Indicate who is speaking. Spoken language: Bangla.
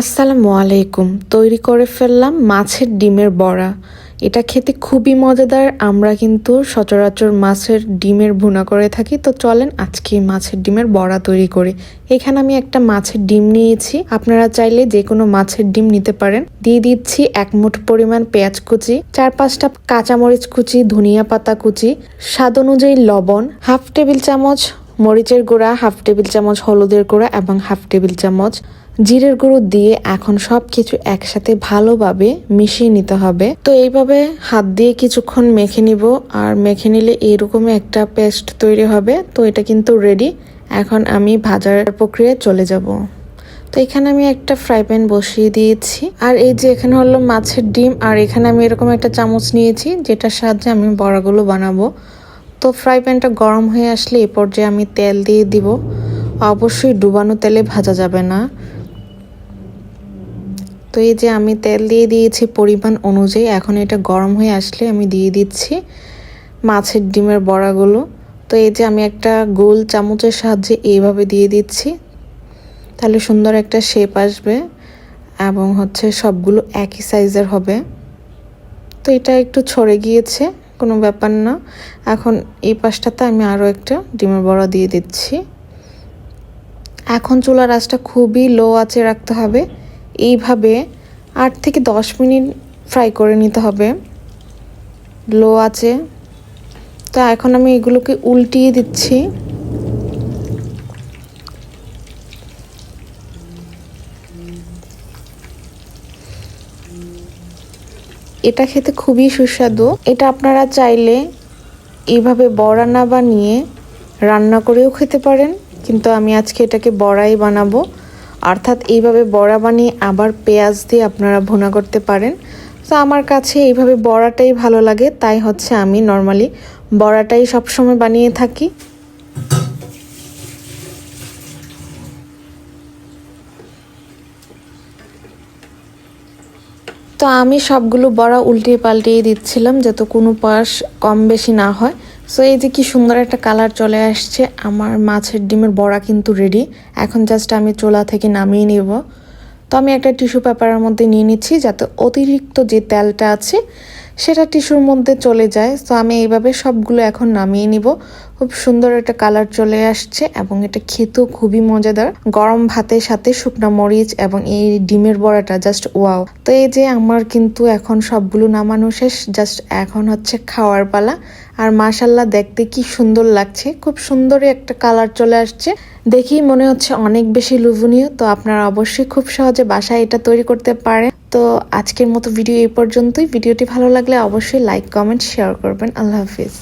Speaker 1: আসসালামু আলাইকুম। তৈরি করে ফেললাম মাছের ডিমের বড়া। এটা খেতে খুবই মজাদার। আমরা কিন্তু সচরাচর মাছের ডিমের ভুনা করে থাকি। তো চলেন আজকে মাছের ডিমের বড়া তৈরি করি। এখানে আমি একটা মাছের ডিম নিয়েছি। আপনারা চাইলে যে কোনো মাছের ডিম নিতে পারেন। দিয়ে দিচ্ছি এক মুঠ পরিমাণ পেঁয়াজ কুচি, চার পাঁচটা কাঁচামরিচ কুচি, ধনিয়া পাতা কুচি, স্বাদ অনুযায়ী লবণ, হাফ টেবিল চামচ মরিচের গুঁড়া, হাফ টেবিল চামচ হলুদের গুঁড়া এবং হাফ টেবিল চামচ জিরের গুঁড়ো দিয়ে এখন সব কিছু একসাথে ভালোভাবে মিশিয়ে নিতে হবে। তো এইভাবে হাত দিয়ে কিছুক্ষণ মেখে নিব, আর মেখে নিলে এইরকমই একটা পেস্ট তৈরি হবে। তো এটা কিন্তু রেডি এখন আমি ভাজার প্রক্রিয়ায় চলে যাব। তো এখানে আমি একটা ফ্রাই প্যান বসিয়ে দিয়েছি। আর এই যে এখানে হলো মাছের ডিম, আর এখানে আমি এরকম একটা চামচ নিয়েছি, যেটার সাহায্যে আমি বড়াগুলো বানাবো। তো ফ্রাই প্যানটা গরম হয়ে আসলে এই পর্যায়ে আমি তেল দিয়ে দিব। অবশ্যই ডুবানো তেলে ভাজা যাবে না। তো এই যে আমি তেল দিয়ে দিয়েছি পরিমাণ অনুযায়ী, এখন এটা গরম হয়ে আসলে আমি দিয়ে দিচ্ছি মাছের ডিমের বড়াগুলো। তো এই যে আমি একটা গোল চামচের সাহায্যে এইভাবে দিয়ে দিচ্ছি, তাহলে সুন্দর একটা শেপ আসবে এবং হচ্ছে সবগুলো একই সাইজের হবে। তো এটা একটু ছড়ে গিয়েছে, কোনো ব্যাপার না। এখন এই পাশটাতে আমি আরও একটা ডিমের বড়া দিয়ে দিচ্ছি। এখন চুলার আঁচটা খুবই লো আঁচে রাখতে হবে। এইভাবে আট থেকে দশ মিনিট ফ্রাই করে নিতে হবে। লো আছে। তো এখন আমি এগুলোকে উল্টিয়ে দিচ্ছি। এটা খেতে খুবই সুস্বাদু। এটা আপনারা চাইলে এইভাবে বড়া না বানিয়ে রান্না করেও খেতে পারেন। কিন্তু আমি আজকে এটাকে বড়াই বানাবো। অর্থাৎ এইভাবে বড়া বানিয়ে আবার পেঁয়াজ দিয়ে আপনারা ভুনা করতে পারেন। তো আমার কাছে এইভাবে বড়াটাই ভালো লাগে, তাই হচ্ছে আমি নর্মালি বড়াটাই সবসময় বানিয়ে থাকি। তো আমি সবগুলো বড়া উল্টিয়ে পাল্টিয়ে দিচ্ছিলাম, যাতে কোনো পাশ কম বেশি না হয়। সো এই যে কি সুন্দর একটা কালার চলে আসছে, আমার মাছের ডিমের বড়া কিন্তু রেডি এখন জাস্ট আমি চোলা থেকে নামিয়ে নেব। তো আমি একটা টিস্যু পেপারের মধ্যে নিয়ে নিচ্ছি, যাতে অতিরিক্ত যে তেলটা আছে সেটা টিস্যুর মধ্যে চলে যায়। তো আমি এইভাবে সবগুলো এখন নামিয়ে নিব। খুব সুন্দর একটা কালার চলে আসছে এবং এটা খেতেও খুবই মজাদার। গরম ভাতের সাথে শুকনো মরিচ এবং এই ডিমের বড়াটা জাস্ট ওয়াও তো এই যে আমার কিন্তু এখন সবগুলো নামানো শেষ জাস্ট এখন হচ্ছে খাওয়ার পালা। আর মাশাল্লাহ দেখতে কি সুন্দর লাগছে। খুব সুন্দরই একটা কালার চলে আসছে। দেখেই মনে হচ্ছে অনেক বেশি লোভনীয়। তো আপনারা অবশ্যই খুব সহজে বাসায় এটা তৈরি করতে পারেন। তো আজকের মতো ভিডিও এই পর্যন্তই। ভিডিওটি ভালো লাগলে অবশ্যই লাইক কমেন্ট শেয়ার করবেন। আল্লাহ হাফিজ।